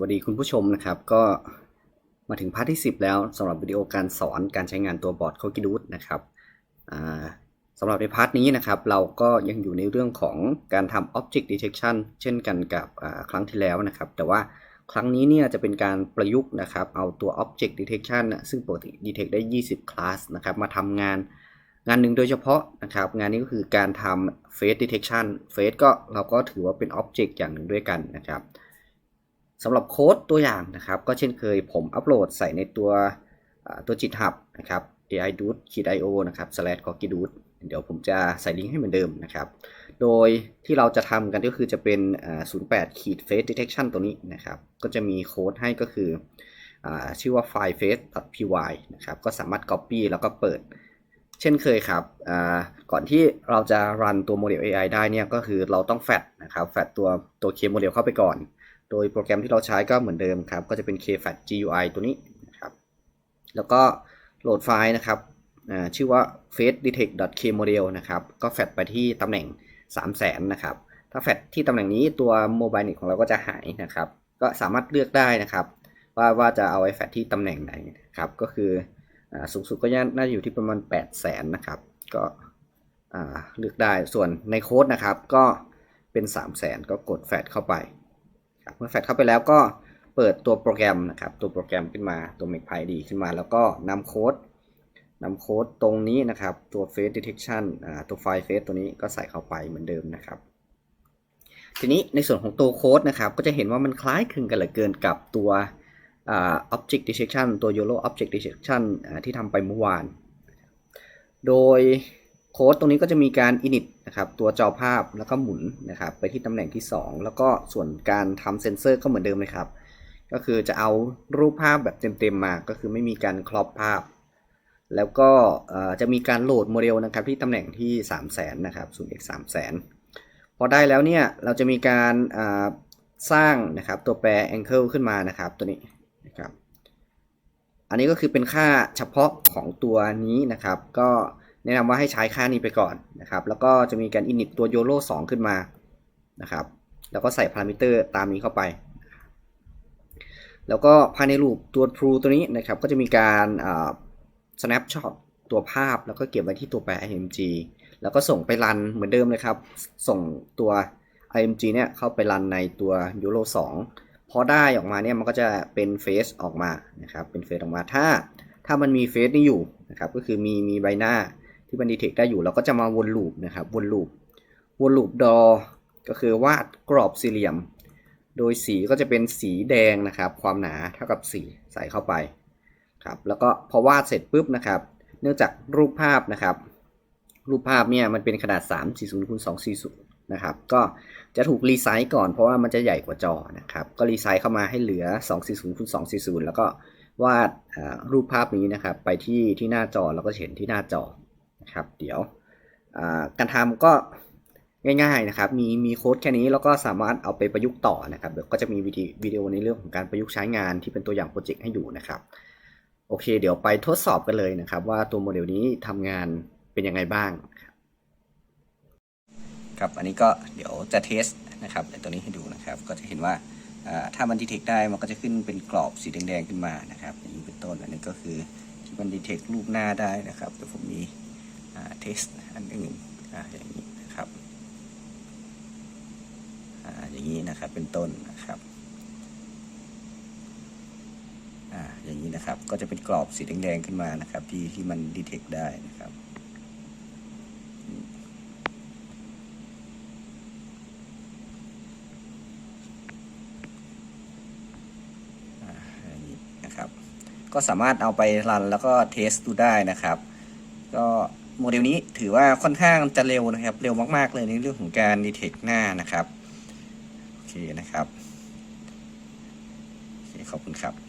วัสดีคุณผู้ชมนะครับก็มาถึงพาร์ทที่ 10 แล้วสำหรับวิดีโอการสอนการใช้งานตัวบอร์ด c o k i d o o t นะครับอ่าสำหรับในพาร์ทนี้นะครับเราก็ยังอยู่ในเรื่องของการทำ Object Detection เช่นกันกับครั้งที่แล้วนะครับ แต่ว่าครั้งนี้เนี่ยจะเป็นการประยุกต์นะครับเอาตัว Object Detection น่ะซึ่งปกติ detect ได้ 20คลาสนะครับมาทำงานงานหนึ่งโดยเฉพาะนะครับงานนี้ก็คือการทำ Face Detection Face ก็เราก็ถือว่าเป็น Object อย่างหนึ่งด้วยกันนะครับ สำหรับโค้ดตัวอย่างนะครับ ก็เช่นเคยผมอัปโหลดใส่ในตัวตัวจิตหับนะครับ ai d o t io นะครับ slash c o k i d o t เดี๋ยวผมจะใส่ลิงก์ให้เหมือนเดิมนะครับ โดยที่เราจะทำกันก็คือจะเป็น 08ขีด face detection ตัวนี้นะครับ ก็จะมีโค้ดให้ก็คืออชื่อว่า file face py นะครับ ก็สามารถ copy แล้วก็เปิด เช่นเคยครับ ก่อนที่เราจะรันตัวโมเดล AI ได้เนี่ย ก็คือเราต้องแฟดนะครับ แฟดตัวตัว K โมเดลเข้าไปก่อน โดยโปรแกรมที่เราใช้ก็เหมือนเดิมครับ ก็จะเป็น KFAT GUI ตัวนี้นะครับ แล้วก็โหลดไฟล์นะครับชื่อว่า face detect kmodel นะครับ ก็แฟดไปที่ตำแหน่ง 3 0 0 0 0 0นะครับ ถ้าแฟดที่ตำแหน่งนี้ตัวโมบายเน็ตของเราก็จะหายนะครับ ก็สามารถเลือกได้นะครับ ว่าว่าจะเอาไอ้แฟดที่ตำแหน่งไหนครับ ก็คืออสูงสุดก็น่าจะอยู่ที่ประมาณ 8 0 0 0 0 0นะครับ ก็เลือกได้ ส่วนในโค้ดนะครับ ก็เป็น 3 0 0 0 0 0ก็กดแฟดเข้าไป เมื่อแฟดเข้าไปแล้วก็เปิดตัวโปรแกรมนะครับ ตัวโปรแกรมขึ้นมาตัว Make d ขึ้นมา แล้วก็นำโค้ดนำโค้ดตรงนี้นะครับ ตัว Face Detection อ่าตัวไฟล์ Face ตัวนี้ก็ใส่เข้าไปเหมือนเดิมนะครับทีนี้ในส่วนของตัวโค้ดนะครับ ก็จะเห็นว่ามันคล้ายคลึงกันเหลือเกินกับตัวอ่า Object Detection ตัว YOLO Object Detection อ่าที่ทำไปเมื่อวาน โดย โค้ดตรงนี้ก็จะมีการ init นะครับตัวจอภาพแล้วก็หมุนนะครับไปที่ตำแหน่งที่ 2 แล้วก็ส่วนการทำเซนเซอร์ก็เหมือนเดิมเลยครับ ก็คือจะเอารูปภาพแบบเต็มๆมา ก็คือไม่มีการครอปภาพ แล้วก็จะมีการโหลดโมเดลนะครับที่ตำแหน่งที่ 3 0 0 0 0 0 นะครับ 0x 3 0 0 0 0 พอได้แล้วเนี่ยเราจะมีการสร้างนะครับตัวแปร angle ขึ้นมานะครับตัวนี้นะครับ อันนี้ก็คือเป็นค่าเฉพาะของตัวนี้นะครับ ก็ แนะนำว่าให้ใช้ค่านี้ไปก่อนนะครับ แล้วก็จะมีการ init ตัว YOLO 2 ขึ้นมานะครับ แล้วก็ใส่พารามิเตอร์ตามนี้เข้าไป แล้วก็ภายในรูปตัว true ตัวนี้นะครับ ก็จะมีการ snapshot ตัวภาพแล้วก็เก็บไว้ที่ตัวแปร img แล้วก็ส่งไปรันเหมือนเดิมเลยครับ ส่งตัว img เนี่ยเข้าไปรันในตัว YOLO 2 พอได้ออกมาเนี่ยมันก็จะเป็นเฟซออกมานะครับ เป็นเฟซออกมาถ้าถ้ามันมีเฟซนี้อยู่นะครับ ก็คือมีมีใบหน้า ที่มันดีเทคได้อยู่เราก็จะมาวนลูปนะครับวนลูปวนลูปดอก็คือวาดกรอบสี่เหลี่ยม โดยสีก็จะเป็นสีแดงนะครับ ความหนาเท่ากับสีใส่เข้าไปครับแล้วก็พอวาดเสร็จปุ๊บนะครับ เนื่องจากรูปภาพนะครับ รูปภาพเนี่ยมันเป็นขนาด 340คูณ240นะครับก็จะถูกรีไซส์ก่อนเพราะว่ามันจะใหญ่กว่าจอนะครับก็รีไซส์เข้ามาให้เหลือ 240คูณ240 แล้วก็วาดรูปภาพนี้นะครับ ไปที่ที่หน้าจอแล้วก็เห็นที่หน้าจอ นะครับ เดี๋ยวการทำก็ง่ายๆนะครับ มีมีโค้ดแค่นี้แล้วก็สามารถเอาไปประยุกต์ต่อนะครับเดี๋ยวก็จะมีวิดีวิดีโอในเรื่องของการประยุกต์ใช้งานที่เป็นตัวอย่างโปรเจกต์ให้ดูนะครับ โอเค เดี๋ยวไปทดสอบกันเลยนะครับ ว่าตัวโมเดลนี้ทำงานเป็นยังไงบ้าง ครับ อันนี้ก็เดี๋ยวจะเทสนะครับในตัวนี้ให้ดูนะครับ ก็จะเห็นว่าอ่าถ้ามันดีเทคได้มันก็จะขึ้นเป็นกรอบสีแดงๆขึ้นมานะครับอย่างนี้เป็นต้นอันนี้ก็คือที่มันดีเทครูปหน้าได้นะครับเดี๋ยวผมมี เทสอันอื่นออย่างนี้นะครับออย่างนี้นะครับเป็นต้นนะครับออย่างนี้นะครับก็จะเป็นกรอบสีแดงๆขึ้นมานะครับ ที่ที่มันดีเทคได้นะครับนี่นะครับก็สามารถเอาไปรันแล้วก็เทสดูได้นะครับ ก็ โมเดลนี้ถือว่าค่อนข้างจะเร็วนะครับ เร็วมากๆเลยในเรื่องของการดีเทคหน้านะครับ โอเคนะครับโอเคขอบคุณครับ